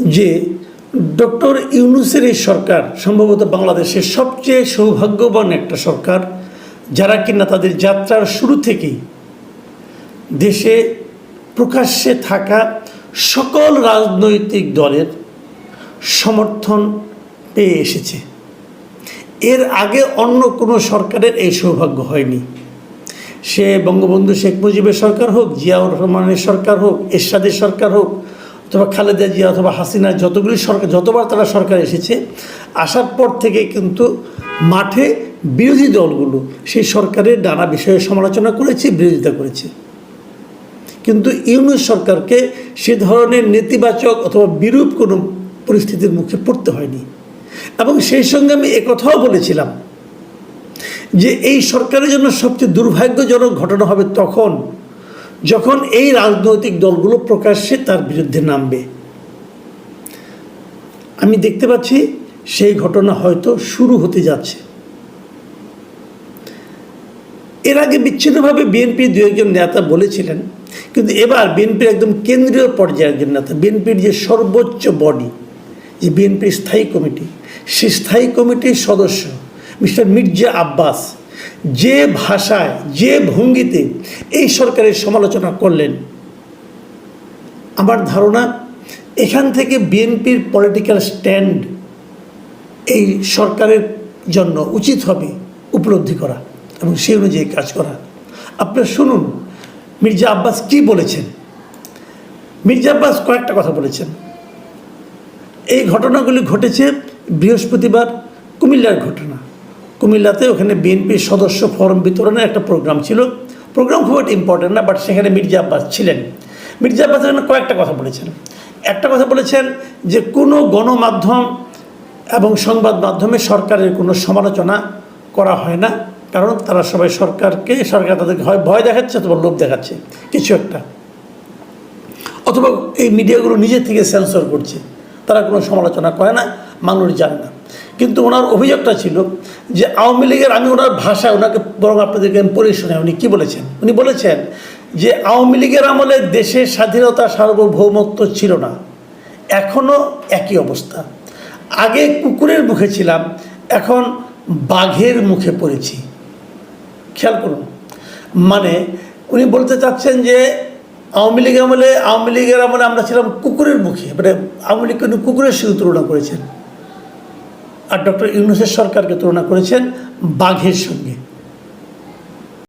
যে ডক্টর ইউনুসের এই সরকার, সম্ভবত বাংলাদেশের সবচেয়ে সৌভাগ্যবান একটা সরকার, যারা কিনা তাদের যাত্রার শুরু থেকেই দেশে প্রকাশ্যে থাকা সকল রাজনৈতিক দলের সমর্থন পেয়ে এসেছে। এর আগে অন্য কোনো সরকারের এই সৌভাগ্য হয়নি। সে বঙ্গবন্ধু শেখ মুজিবের সরকার হোক, জিয়াউর রহমানের সরকার হোক, এরশাদের সরকার হোক অথবা খালেদা জিয়া অথবা হাসিনা, যতগুলি সরকার যতবার তারা সরকার এসেছে, আসার পর থেকে কিন্তু মাঠে বিরোধী দলগুলো সেই সরকারের নানা বিষয়ে সমালোচনা করেছে, বিরোধিতা করেছে। কিন্তু ইউনুস সরকারকে সে ধরনের নেতিবাচক অথবা বিরূপ কোনো পরিস্থিতির মুখে পড়তে হয়নি। এবং সেই সঙ্গে আমি একথাও বলেছিলাম যে এই সরকারের জন্য সবচেয়ে দুর্ভাগ্যজনক ঘটনা হবে তখন যখন এই রাজনৈতিক দলগুলো প্রকাশ্যে তার বিরুদ্ধে নামবে। আমি দেখতে পাচ্ছি সেই ঘটনা হয়তো শুরু হতে যাচ্ছে। এর আগে বিচ্ছিন্নভাবে বিএনপির দু একজন নেতা বলেছিলেন, কিন্তু এবার বিএনপির একদম কেন্দ্রীয় পর্যায়ের একজন নেতা, বিএনপির যে সর্বোচ্চ বডি, যে বিএনপির স্থায়ী কমিটি, সেই স্থায়ী কমিটির সদস্য মিস্টার মির্জা আব্বাস যে ভাষায়, যে ভঙ্গিতে এই সরকারের সমালোচনা করলেন, আমার ধারণা এখান থেকে বিএনপির পলিটিক্যাল স্ট্যান্ড এই সরকারের জন্য উচিত হবে উপলব্ধি করা এবং সেই অনুযায়ী কাজ করা। আপনারা শুনুন, মির্জা আব্বাস কি বলেছেন? মির্জা আব্বাস কয়েকটা কথা বলেছেন। এই ঘটনাগুলি ঘটেছে বৃহস্পতিবার কুমিল্লার ঘটনা। কুমিল্লাতে ওখানে বিএনপির সদস্য ফরম বিতরণের একটা প্রোগ্রাম ছিল। প্রোগ্রাম খুব একটা ইম্পর্টেন্ট না বাট সেখানে মির্জা আব্বাস ছিলেন। মির্জা আব্বাস কয়েকটা কথা বলেছেন। একটা কথা বলেছেন যে কোনো গণমাধ্যম এবং সংবাদ মাধ্যমে সরকারের কোনো সমালোচনা করা হয় না, কারণ তারা সবাই সরকারকে, সরকার তাদেরকে হয়, ভয় দেখাচ্ছে অথবা লোভ দেখাচ্ছে, কিছু একটা। অথবা এই মিডিয়াগুলো নিজের থেকে সেন্সর করছে। তারা কোনো সমালোচনা করে না, মানুষ জানে না। কিন্তু ওনার অভিযোগটা ছিল যে আওয়ামী লীগের, আমি ওনার ভাষায় ওনাকে বরং আপনাদেরকে আমি পড়ে শোনাই, উনি কী বলেছেন? উনি বলেছেন যে আওয়ামী লীগের আমলে দেশের স্বাধীনতা সার্বভৌমত্ব ছিল না এখনও একই অবস্থা। আগে কুকুরের মুখে ছিলাম, এখন বাঘের মুখে পড়েছি। খেয়াল করুন। মানে উনি বলতে চাচ্ছেন যে আওয়ামী লীগ আমলে, আওয়ামী লীগের আমলে আমরা ছিলাম কুকুরের মুখে মানে আওয়ামী লীগকে উনি কুকুরের সঙ্গে তুলনা করেছেন। আর ডক্টর ইউনুসের সরকারকে তুলনা করেছেন বাঘের সঙ্গে।